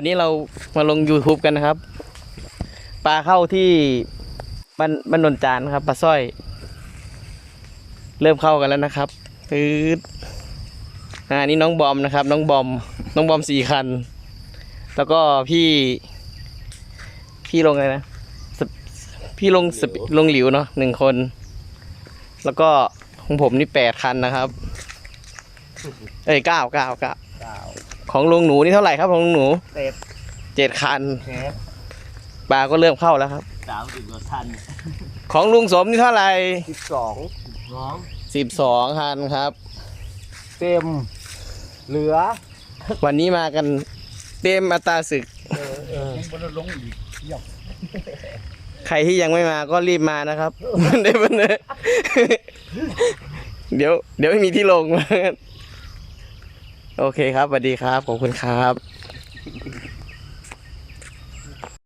วันนี้เรามาลง YouTube กันนะครับ ปลาเข้าที่บ้านบ้านนนจานครับปลาสร้อย เริ่มเข้ากันแล้วนะครับปื๊ดอ่านี่น้องบอมนะครับ น้องบอม น้องบอมสี่คัน แล้วก็พี่ พี่ลงอะไรนะสปพี่ลงสปลงหลิวเนาะหนึ่งคน แล้วก็ของผมนี่แปดคันนะครับ เอ้ยเก้าเก้าเก้า เก้า ของลุงหนูนี่เท่าไหร่ครับของลุงหนูเต็บเจ็ดคันเทปปลาก็เริ่มเข้าแล้วครับสามสิบกว่าทันของลุงสมนี่เท่าไหร่สิบสองน้องสิบสองคันครับ เต็ม เหลือ วันนี้มากันเต็มอัตราศึกเออเออมันลงอีกใครที่ยังไม่มาก็รีบมานะครับเดี๋ยวมันเดี๋ยว เดี๋ยวไม่มีที่ลง โอเคครับสวัสดีครับ ขอบคุณครับ